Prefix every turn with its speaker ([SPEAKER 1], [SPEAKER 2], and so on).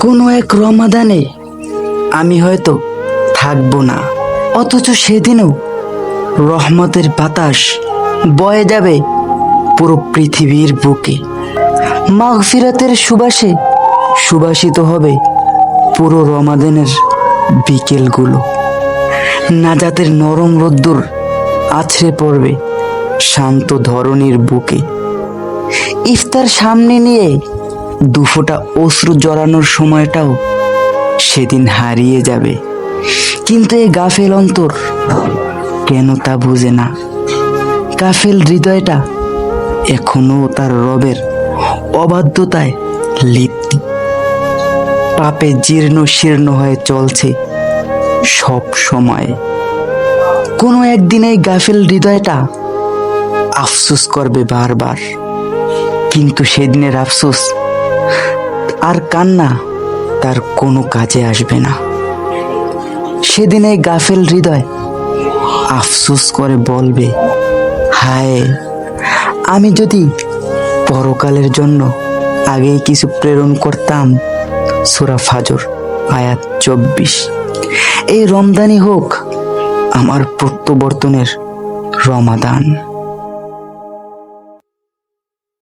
[SPEAKER 1] কোনো এক রমাদানে আমি হয়তো থাকব না। অথচ সেদিনও রহমতের বাতাস বয়ে যাবে পুরো পৃথিবীর বুকে। মাগফিরাতের সুবাসে সুবাসিত হবে পুরো রমাদানের বিকেলগুলো। নাজাতের নরম রোদ্দুর আছড়ে পড়বে শান্ত ধরনের বুকে। ইফতার সামনে নিয়ে দুফোটা অশ্রু জড়ানোর সময়টাও সেদিন হারিয়ে যাবে। কিন্তু এই গাফেল অন্তর কেন তা বুঝে না? গাফেল হৃদয়টা এখনও তার রবের অবাধ্যতায় লিপ্তি। পাপে জীর্ণ শীর্ণ হয়ে চলছে সব সময়। কোনো একদিন এই গাফেল হৃদয়টা আফসোস করবে বারবার। কিন্তু সেদিনের আফসোস আর কান্না তার কোনো কাজে আসবে না। সেদিন এই গাফেল হৃদয় আফসোস করে বলবে, হায়, আমি যদি পরকালের জন্য আগেই কিছু প্রেরণ করতাম, সুরা ফাজর, আয়াত চব্বিশ। এই রমদানি হোক আমার প্রত্যাবর্তনের রমাদান।